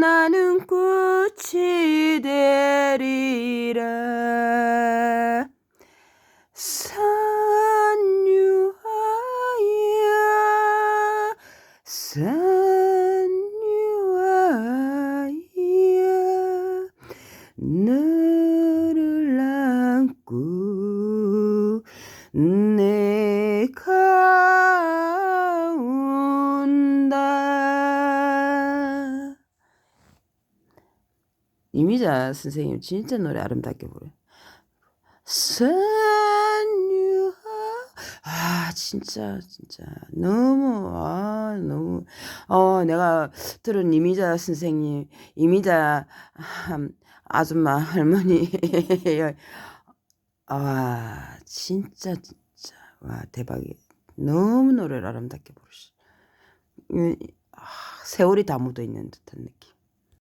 나는 꽃이 되리라. 산유아야 산유아야 너를 안고 이미자 선생님 진짜 노래 아름답게 부르요 산유아 아 진짜 진짜. 너무 아 너무. 어 내가 들은 이미자 선생님 이미자 ham, 아줌마 할머니. 아 진짜 진짜. 와 대박이 너무 노래를 아름답게 부르시. 이- 아, 세월이 다 묻어 있는 듯한 느낌